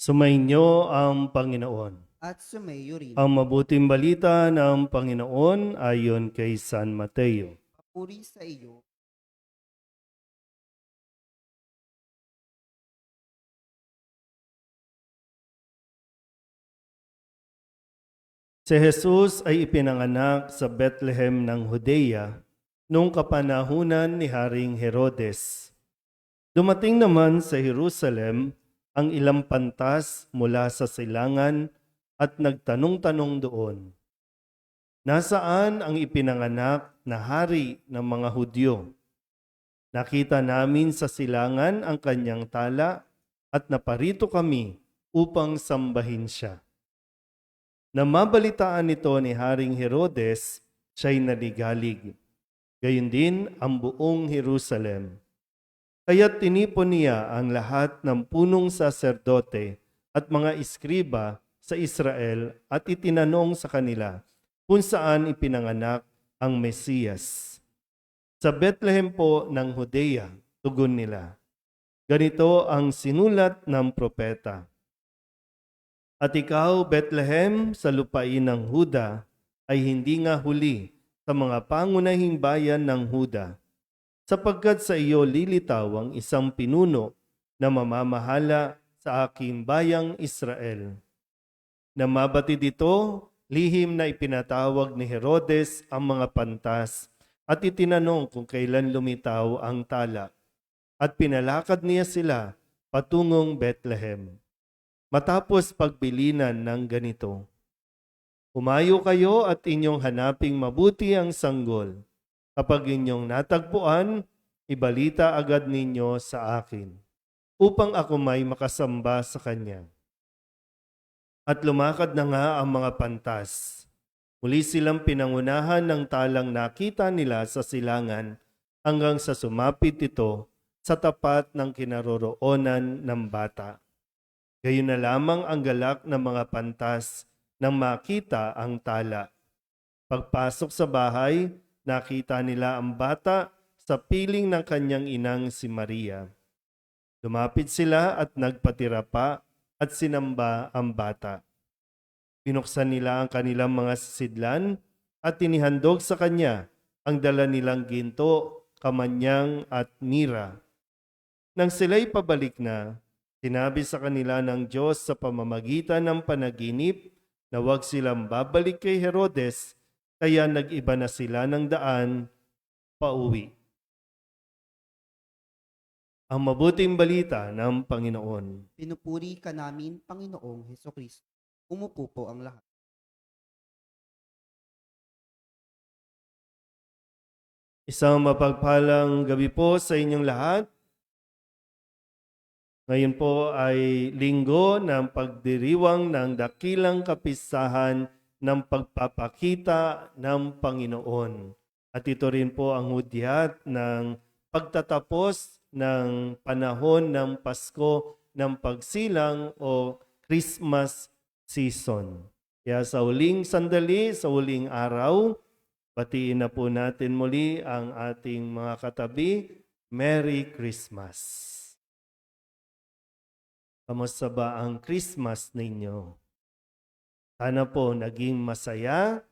Sumainyo ang Panginoon. at sumayo rin. Ang mabuting balita ng Panginoon ayon kay San Mateo. Papuri sa iyo, Si Jesus ay ipinanganak sa Bethlehem ng Judea noong kapanahunan ni Haring Herodes. Dumating naman sa Jerusalem ang ilang pantas mula sa silangan at nagtanong-tanong doon, Nasaan ang ipinanganak na hari ng mga Hudyo? Nakita namin sa silangan ang kanyang tala at naparito kami upang sambahin siya. Na mabalitaan nito ni Haring Herodes, siya'y naligalig. Gayun din ang buong Jerusalem. Kaya tinipon niya ang lahat ng punong saserdote at mga iskriba sa Israel at itinanong sa kanila kung saan ipinanganak ang Mesiyas. Sa Bethlehem po ng Judea, tugon nila. Ganito ang sinulat ng propeta. At ikaw, Bethlehem, sa lupain ng Huda, ay hindi nga huli sa mga pangunahing bayan ng Huda, sapagkat sa iyo lilitaw ang isang pinuno na mamamahala sa aking bayang Israel. Na mabatid ito, lihim na ipinatawag ni Herodes ang mga pantas at itinanong kung kailan lumitaw ang tala. At pinalakad niya sila patungong Bethlehem. Matapos pagbilinan ng ganito, Umayo kayo at inyong hanaping mabuti ang sanggol. Kapag inyong natagpuan, ibalita agad ninyo sa akin, upang ako may makasamba sa kanya. At lumakad na nga ang mga pantas. Muli silang pinangunahan ng talang nakita nila sa silangan hanggang sa sumapit ito sa tapat ng kinaroroonan ng bata. Gayon na lamang ang galak ng mga pantas nang makita ang tala. Pagpasok sa bahay, nakita nila ang bata sa piling ng kanyang inang si Maria. Lumapit sila at nagpatira pa at sinamba ang bata. Pinuksan nila ang kanilang mga sidlan at tinihandog sa kanya ang dala nilang ginto, kamanyang at mira. Nang sila'y pabalik na, sinabi sa kanila ng Diyos sa pamamagitan ng panaginip na huwag silang babalik kay Herodes, kaya nag-iba na sila ng daan pauwi. Ang mabuting balita ng Panginoon. pinupuri ka namin, Panginoong Heso Kristo. Umupo po ang lahat. Isang mapagpalang gabi po sa inyong lahat. Ngayon po ay linggo ng pagdiriwang ng dakilang kapisahan ng pagpapakita ng Panginoon. At ito rin po ang hudyat ng pagtatapos ng panahon ng Pasko ng pagsilang o Christmas season. Kaya sa huling sandali, sa huling araw, Batiin na po natin muli ang ating mga katabi. Merry Christmas! Kamusta ba ang Christmas ninyo? Sana po naging masaya,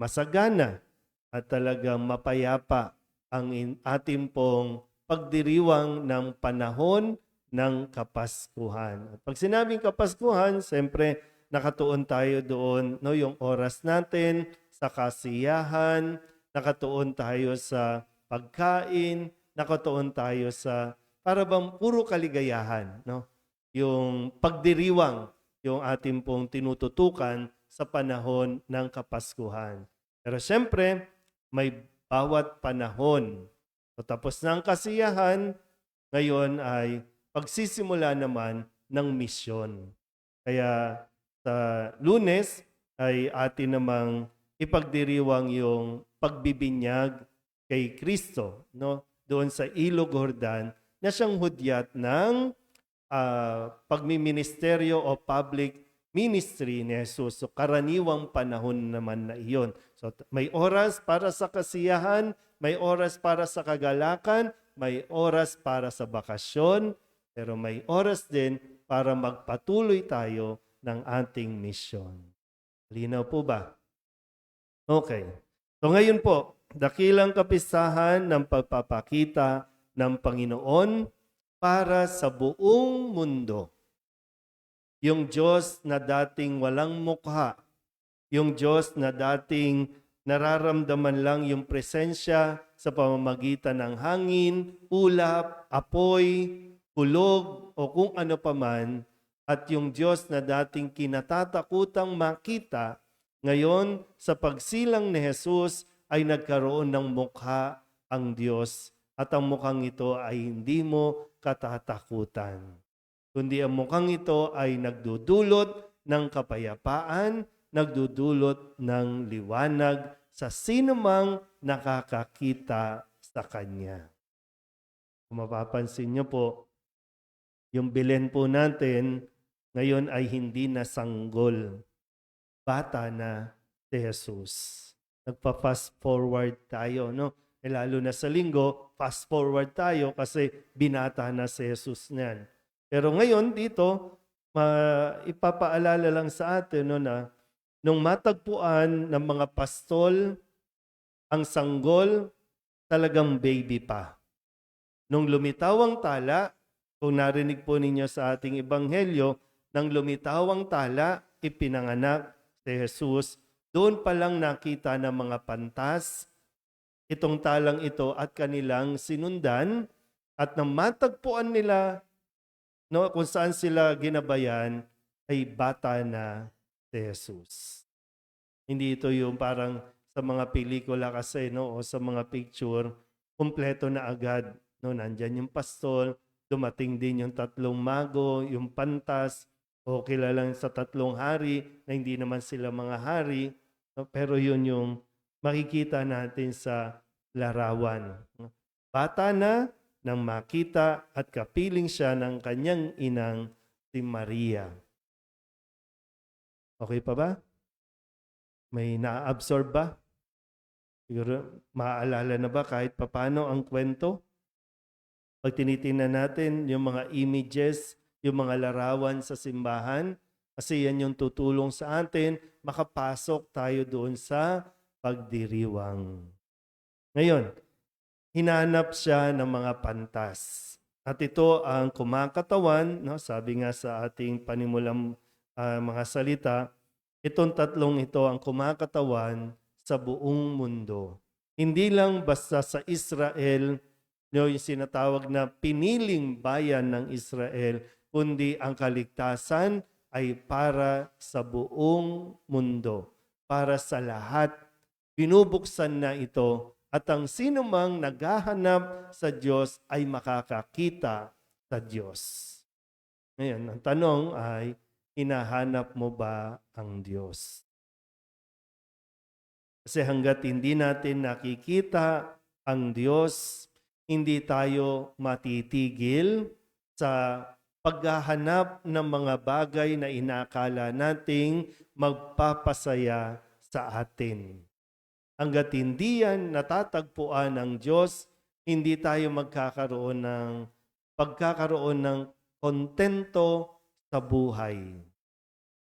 masagana, at talagang mapayapa ang in- ating pong pagdiriwang ng panahon ng Kapaskuhan. At pag sinabing Kapaskuhan, siyempre nakatuon tayo doon, no, yung oras natin, sa kasiyahan, nakatuon tayo sa pagkain, nakatuon tayo sa para bang puro kaligayahan, no? Yung pagdiriwang, yung ating pong tinututukan sa panahon ng Kapaskuhan. Pero siyempre, may bawat panahon. So, tapos ang kasiyahan, ngayon ay pagsisimula naman ng misyon. Kaya sa lunes ay atin namang ipagdiriwang yung pagbibinyag kay Kristo no doon sa Ilog Jordan na siyang hudyat ng ah, pagmiministeryo o public ministry ni Jesus. So karaniwang panahon naman na iyon. So may oras para sa kasiyahan, may oras para sa kagalakan, may oras para sa bakasyon, pero may oras din para magpatuloy tayo ng ating misyon. Linaw po ba? Okay. So ngayon po, dakilang kapistahan ng pagpapakita ng Panginoon para sa buong mundo. Yung Diyos na dating walang mukha, yung Diyos na dating nararamdaman lang yung presensya sa pamamagitan ng hangin, ulap, apoy, kulog, o kung ano paman, at yung Diyos na dating kinatatakutang makita, ngayon sa pagsilang ni Jesus ay nagkaroon ng mukha ang Diyos at ang mukhang ito ay hindi mo katatakutan. Kundi ang mukhang ito ay nagdudulot ng kapayapaan, nagdudulot ng liwanag sa sinumang nakakakita sa Kanya. Kung mapapansin niyo po, yung bilen po natin ngayon ay hindi na sanggol. Bata na si Jesus. Nagpa-fast forward tayo, no? Eh, lalo na sa linggo, fast forward tayo kasi binata na si Jesus niyan. Pero ngayon dito, ma- ipapaalala lang sa atin no, na nung matagpuan ng mga pastol ang sanggol, talagang baby pa. Nung lumitaw ang tala, kung narinig po ninyo sa ating ebanghelyo, nang lumitaw ang tala, ipinanganak si Jesus, doon pa lang nakita ng mga pantas itong talang ito at kanilang sinundan at nang matagpuan nila no, kung saan sila ginabayan ay bata na si Jesus. Hindi ito yung parang sa mga pelikula kasi no, o sa mga picture, kumpleto na agad. No, nandyan yung pastol, dumating din yung tatlong mago, yung pantas, o kilala sa tatlong hari na hindi naman sila mga hari. no, pero yun yung makikita natin sa larawan. Bata na nang makita at kapiling siya ng kanyang inang si Maria. Okay pa ba? May na-absorb ba? Siguro maaalala na ba kahit papano ang kwento? Pag tinitingnan natin yung mga images, yung mga larawan sa simbahan, kasi yan yung tutulong sa atin, makapasok tayo doon sa pagdiriwang. Ngayon, hinanap siya ng mga pantas. At ito ang kumakatawan, no? sabi nga sa ating panimulang ah, mga salita, itong tatlong ito ang kumakatawan sa buong mundo. Hindi lang basta sa Israel, no, yung sinatawag na piniling bayan ng Israel, kundi ang kaligtasan ay para sa buong mundo, para sa lahat. Binubuksan na ito at ang sinumang naghahanap sa Diyos ay makakakita sa Diyos. Ngayon, ang tanong ay, hinahanap mo ba ang Diyos? Kasi hanggat hindi natin nakikita ang Diyos, hindi tayo matitigil sa paghahanap ng mga bagay na inakala nating magpapasaya sa atin. Hanggat hindi yan natatagpuan ng Diyos, hindi tayo magkakaroon ng pagkakaroon ng kontento sa buhay.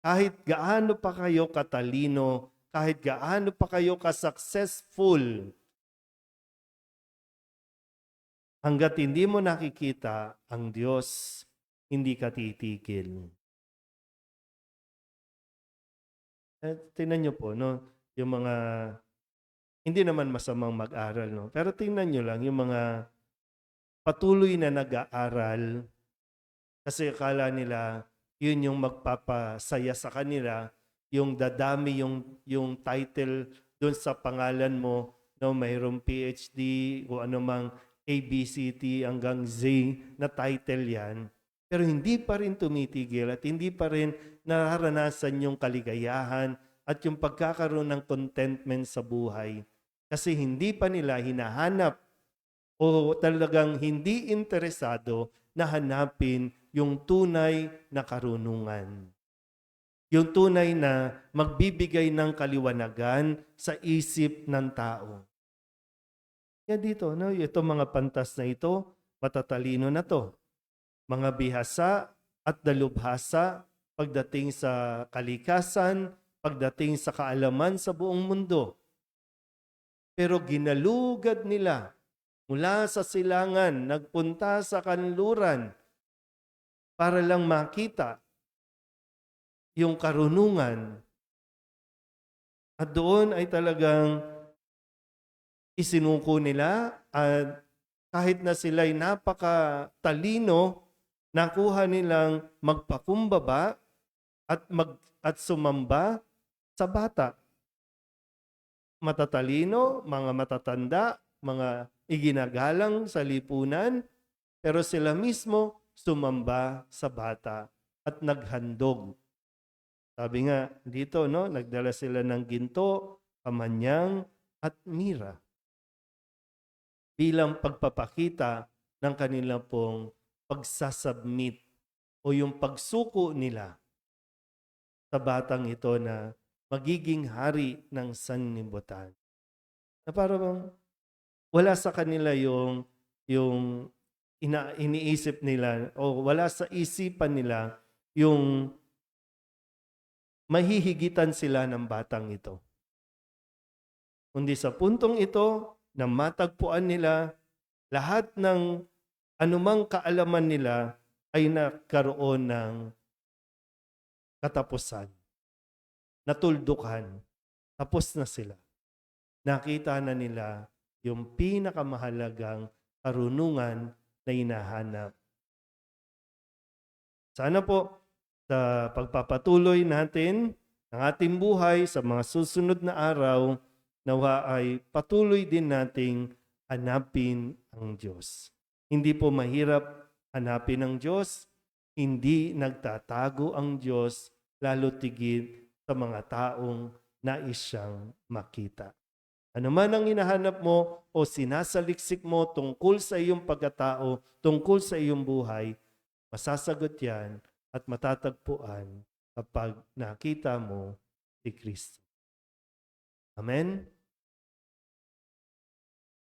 Kahit gaano pa kayo katalino, kahit gaano pa kayo ka-successful, hanggat hindi mo nakikita ang Diyos, hindi ka titigil. Eh, tingnan nyo po, no? Yung mga, hindi naman masamang mag-aral, no? Pero tingnan nyo lang, yung mga patuloy na nag-aaral, kasi akala nila, yun yung magpapasaya sa kanila, yung dadami yung, yung title doon sa pangalan mo, no? Mayroong PhD, o anumang ABCT hanggang Z na title yan, pero hindi pa rin tumitigil at hindi pa rin nararanasan yung kaligayahan at yung pagkakaroon ng contentment sa buhay. Kasi hindi pa nila hinahanap o talagang hindi interesado na hanapin yung tunay na karunungan. Yung tunay na magbibigay ng kaliwanagan sa isip ng tao. Yan dito, no? Itong mga pantas na ito, matatalino na to. Mga bihasa at dalubhasa pagdating sa kalikasan, pagdating sa kaalaman sa buong mundo. Pero ginalugad nila mula sa silangan, nagpunta sa kanluran para lang makita yung karunungan. At doon ay talagang isinuko nila at kahit na sila'y napakatalino, nakuha nilang magpakumbaba at mag at sumamba sa bata. Matatalino, mga matatanda, mga iginagalang sa lipunan, pero sila mismo sumamba sa bata at naghandog. Sabi nga dito, no, nagdala sila ng ginto, kamanyang at mira bilang pagpapakita ng kanilang pong pagsasubmit o yung pagsuko nila sa batang ito na magiging hari ng sanlibutan. Na parang wala sa kanila yung yung ina, iniisip nila o wala sa isipan nila yung mahihigitan sila ng batang ito. Kundi sa puntong ito, na matagpuan nila lahat ng anumang kaalaman nila ay nagkaroon ng katapusan. Natuldukan. Tapos na sila. Nakita na nila yung pinakamahalagang karunungan na hinahanap. Sana po sa pagpapatuloy natin ng ating buhay sa mga susunod na araw, nawa ay patuloy din nating hanapin ang Diyos. Hindi po mahirap hanapin ang Diyos, hindi nagtatago ang Diyos, lalo tigit sa mga taong nais siyang makita. Ano man ang hinahanap mo o sinasaliksik mo tungkol sa iyong pagkatao, tungkol sa iyong buhay, masasagot yan at matatagpuan kapag nakita mo si Kristo. Amen?